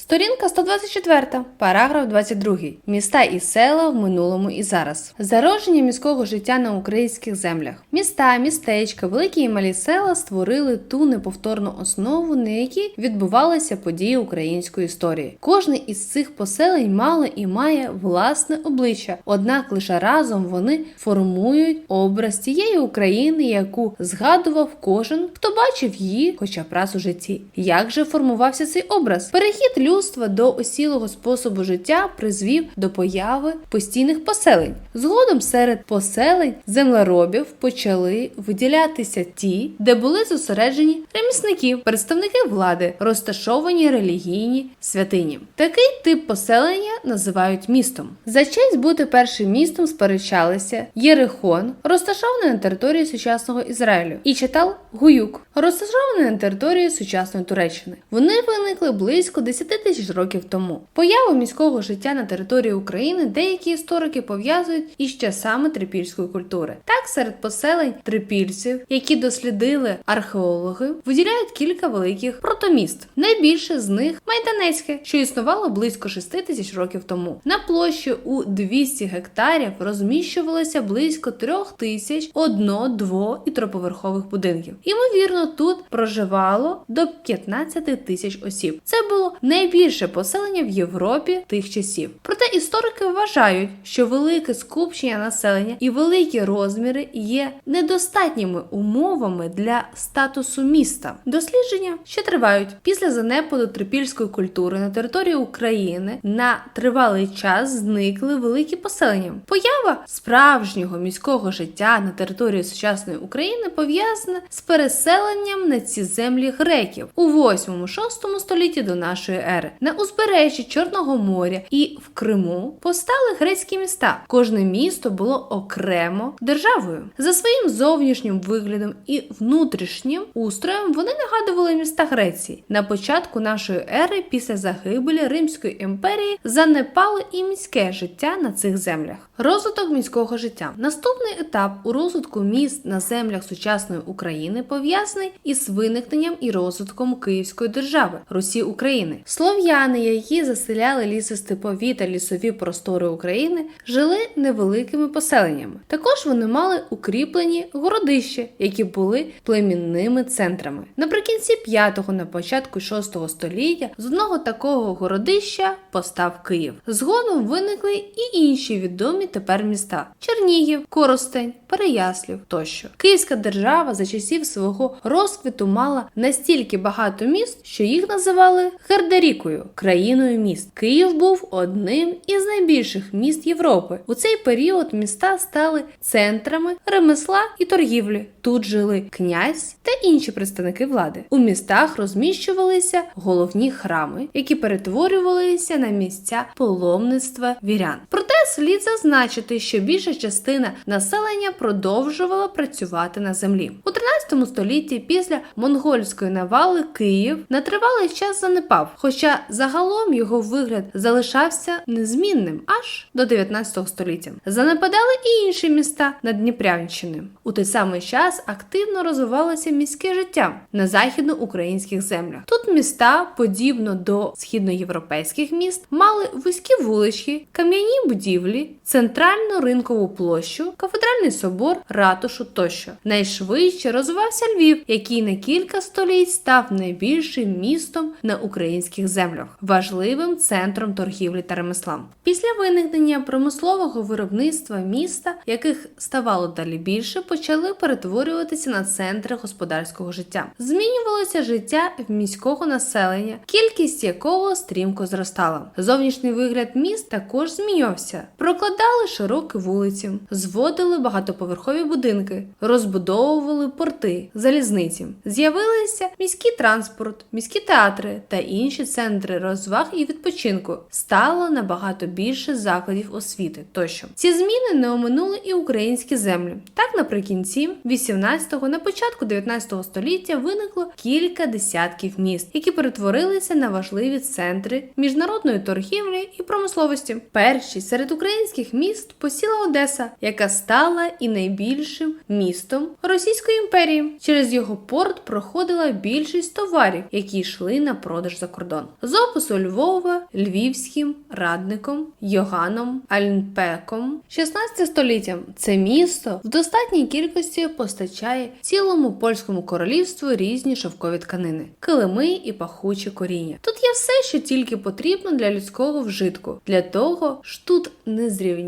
Сторінка 124, параграф 22. Міста і села в минулому і зараз. Зародження міського життя на українських землях. Міста, містечка, великі і малі села створили ту неповторну основу, на якій відбувалися події української історії. Кожне із цих поселень мало і має власне обличчя, однак лише разом вони формують образ тієї України, яку згадував кожен, хто бачив її, хоча б раз у житті. Як же формувався цей образ? Перехід людства до осілого способу життя призвів до появи постійних поселень. Згодом серед поселень землеробів почали виділятися ті, де були зосереджені ремісники, представники влади, розташовані релігійні святині. Такий тип поселення називають містом. За честь бути першим містом сперечалися Єрихон, розташований на території сучасного Ізраїлю, і читал Гуюк, розташований на території сучасної Туреччини. Вони виникли близько 10 тисяч років тому. Появу міського життя на території України деякі історики пов'язують із часами трипільської культури. Так, серед поселень трипільців, які дослідили археологи, виділяють кілька великих протоміст. Найбільше з них Майданецьке, що існувало близько 6 тисяч років тому. На площі у 200 гектарів розміщувалося близько 3 тисяч одно, дво і троповерхових будинків. Імовірно, тут проживало до 15 тисяч осіб. Це було найбільше поселення в Європі тих часів. Проте історики вважають, що велике скупчення населення і великі розміри є недостатніми умовами для статусу міста. Дослідження ще тривають після занепаду трипільської культури на території України на тривалий час зникли великі поселення. Поява справжнього міського життя на території сучасної України пов'язана з переселенням на ці землі греків у 8-6 столітті до нашої ери. На узбережжі Чорного моря і в Криму постали грецькі міста. Кожне місто було окремо державою. За своїм зовнішнім виглядом і внутрішнім устроєм вони нагадували міста Греції. На початку нашої ери, після загибелі Римської імперії, занепало і міське життя на цих землях. Розвиток міського життя. Наступний етап у розвитку міст на землях сучасної України пов'язаний із виникненням і розвитком Київської держави Русі України. Слов'яни, які заселяли лісостепові та лісові простори України, жили невеликими поселеннями. Також вони мали укріплені городища, які були племінними центрами. Наприкінці 5-го, на початку 6 століття з одного такого городища постав Київ. Згодом виникли і інші відомі тепер міста: Чернігів, Коростень, Переяслів тощо. Київська держава за часів свого розквіту мала настільки багато міст, що їх називали Гердарікою країною міст. Київ був одним із найбільших міст Європи. У цей період міста стали центрами ремесла і торгівлі. Тут жили князь та інші представники влади. У містах розміщувалися головні храми, які перетворювалися на місця паломництва вірян. Проте слід зазначити, що більша частина населення продовжувала працювати на землі. У 13 столітті після монгольської навали Київ на тривалий час занепав, хоча загалом його вигляд залишався незмінним аж до 19 століття. Занепадали і інші міста на Дніпрянщини. У той самий час активно розвивалося міське життя на західноукраїнських землях. Тут міста, подібно до східноєвропейських міст, мали вузькі вулички, кам'яні будівлі, центральну ринкову площу, кафедральний собор, ратушу тощо. Найшвидше розвивався Львів, який на кілька століть став найбільшим містом на українських землях, важливим центром торгівлі та ремесла. Після виникнення промислового виробництва міста, яких ставало далі більше, почали перетворюватися на центри господарського життя. Змінювалося життя міського населення, кількість якого стрімко зростала. Зовнішній вигляд міст також змінювався. Прокладали широкі вулиці, зводили багатоповерхові будинки, розбудовували порти, залізниці. З'явилися міський транспорт, міські театри та інші центри розваг і відпочинку. Стало набагато більше закладів освіти тощо. Ці зміни не оминули і українські землі. Так, наприкінці 18-го, на початку 19-го століття виникло кілька десятків міст, які перетворилися на важливі центри міжнародної торгівлі і промисловості. Перші серед українських міст посіла Одеса, яка стала і найбільшим містом Російської імперії. Через його порт проходила більшість товарів, які йшли на продаж за кордон. З опису Львова, Львівським радником Йоганом Альнпеком 16 століттям це місто в достатній кількості постачає цілому польському королівству різні шовкові тканини, килими і пахучі коріння. Тут є все, що тільки потрібно для людського вжитку. Для того ж тут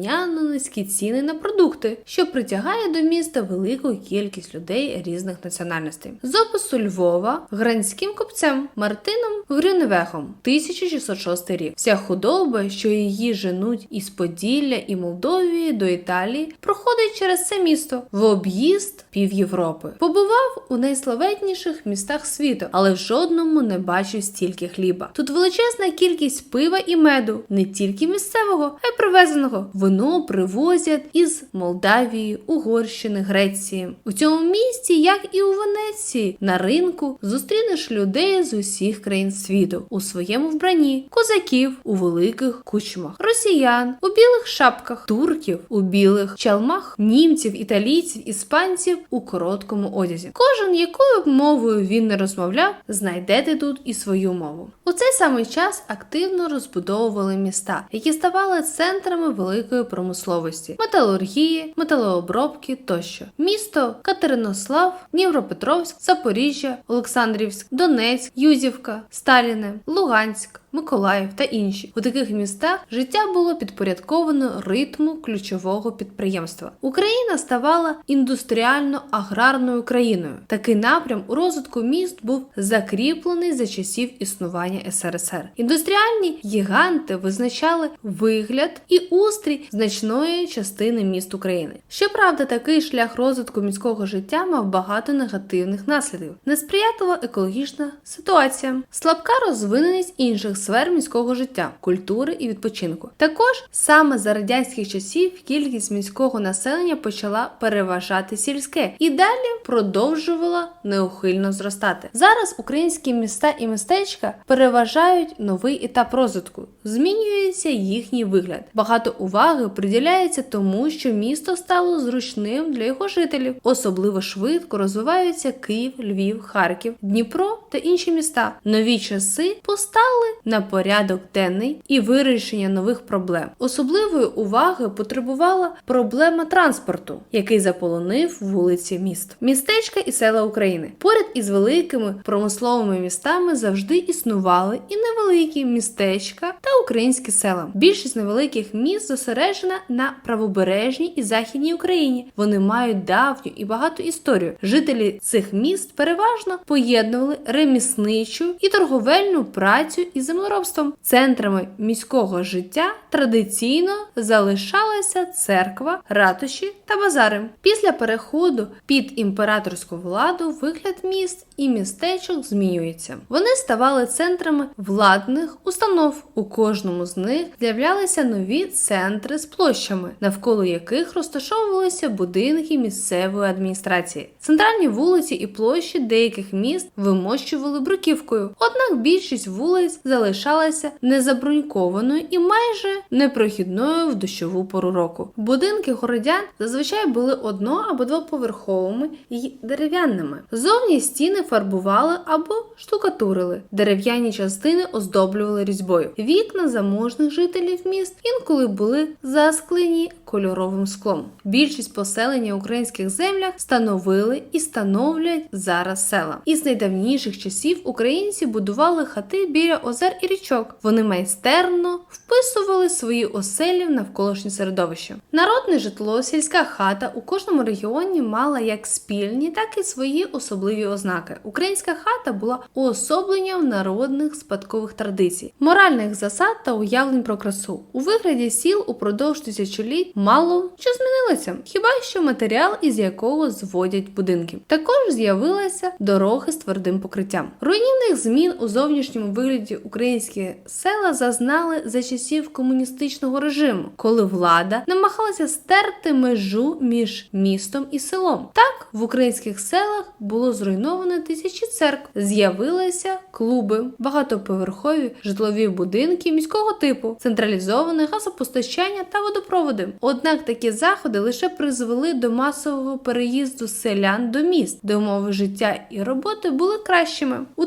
незрівняно низькі ціни на продукти, що притягає до міста велику кількість людей різних національностей. З опису Львова гранським купцем Мартином Грюневехом 1606 рік. Вся худоба, що її женуть із Поділля і Молдовії до Італії, проходить через це місто в об'їзд пів Європи. Побував у найславетніших містах світу, але в жодному не бачив стільки хліба. Тут величезна кількість пива і меду, не тільки місцевого, а й привезеного. Вино привозять із Молдавії, Угорщини, Греції. У цьому місті, як і у Венеції, на ринку зустрінеш людей з усіх країн світу у своєму вбранні, козаків у великих кучмах, росіян у білих шапках, турків у білих чалмах, німців, італійців, іспанців у короткому одязі. Кожен, якою б мовою він не розмовляв, знайдете тут і свою мову. У цей самий час активно розбудовували міста, які ставали центрами великої промисловості, металургії, металообробки тощо. Місто Катеринослав, Дніпропетровськ, Запоріжжя, Олександрівськ, Донецьк, Юзівка, Сталіне, Луганськ. Миколаїв та інші у таких містах життя було підпорядковано ритму ключового підприємства. Україна ставала індустріально-аграрною країною. Такий напрям у розвитку міст був закріплений за часів існування СРСР. Індустріальні гіганти визначали вигляд і устрій значної частини міст України. Щоправда, такий шлях розвитку міського життя мав багато негативних наслідків. Несприятлива екологічна ситуація, слабка розвиненість інших сфер міського життя, культури і відпочинку. Також саме за радянських часів кількість міського населення почала переважати сільське і далі продовжувала неухильно зростати. Зараз українські міста і містечка переважають новий етап розвитку, змінюється їхній вигляд. Багато уваги приділяється тому, що місто стало зручним для його жителів. Особливо швидко розвиваються Київ, Львів, Харків, Дніпро та інші міста. Нові часи постали на порядок денний і вирішення нових проблем. Особливої уваги потребувала проблема транспорту, який заполонив вулиці міст, містечка і села України. Поряд із великими промисловими містами завжди існували і невеликі містечка та українські села. Більшість невеликих міст зосереджена на правобережній і західній Україні. Вони мають давню і багату історію. Жителі цих міст переважно поєднували ремісничу і торговельну працю із землеробством. Центрами міського життя традиційно залишалася церква, ратуші та базари. Після переходу під імператорську владу вигляд міст і містечок змінюється. Вони ставали центрами владних установ. У кожному з них з'являлися нові центри з площами, навколо яких розташовувалися будинки місцевої адміністрації. Центральні вулиці і площі деяких міст вимощували бруківкою, однак більшість вулиць залишалася незабрунькованою і майже непрохідною в дощову пору року. Будинки городян зазвичай були одно або двоповерховими і дерев'яними. Зовні стіни фарбували або штукатурили. Дерев'яні частини оздоблювали різьбою. Вікна заможних жителів міст інколи були засклені кольоровим склом. Більшість поселення в українських землях становили і становлять зараз села. Із найдавніших часів українці будували хати біля озер і річок. Вони майстерно вписували свої оселі в навколишнє середовище. Народне житло, сільська хата у кожному регіоні мала як спільні, так і свої особливі ознаки. Українська хата була уособленням народних спадкових традицій, моральних засад та уявлень про красу. У вигляді сіл упродовж тисячоліть мало що змінилося, хіба що матеріал, із якого зводять будинки. Також з'явилися дороги з твердим покриттям. Руйнівних змін у зовнішньому вигляді українські села зазнали за часів комуністичного режиму, коли влада намагалася стерти межу між містом і селом. Так в українських селах було зруйновано тисячі церкв, з'явилися клуби, багатоповерхові житлові будинки міського типу, централізоване газопостачання та водопроводи. Однак такі заходи лише призвели до масового переїзду селян до міст, де умови життя і роботи були кращими. У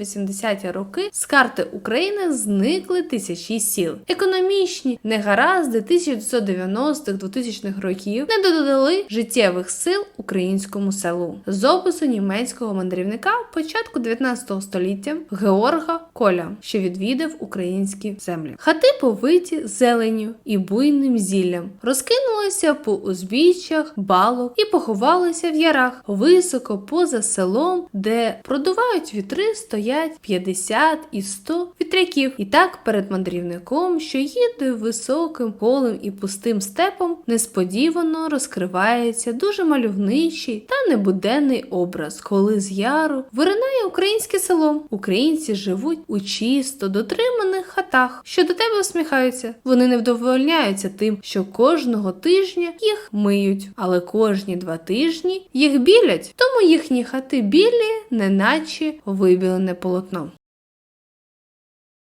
1970-1980 роки з карти України зникли тисячі сіл. Економічні негаразди 1990-2000-х років не додали життєвих сил українському селу. З опису німецького мандрівника початку 19 століття Георга Коля, що відвідав українські землі. Хати повиті зеленю і буйним зіллям, розкинулися по узбіччях, балок і поховалися в ярах високо поза селом, де продувають вітри, стоять 50 і 100 вітряків. І так перед мандрівником, що їде високим полем і пустим степом, несподівано розкривається дуже мальовничий та небуденний образ, коли з яру виринає українське село. Українці живуть у чисто дотриманих хатах, що до тебе усміхаються. Вони не вдовольняються тим, що кожного тижня їх миють, але кожні два тижні їх білять. Тому їхні хати білі, неначе вибілене полотно.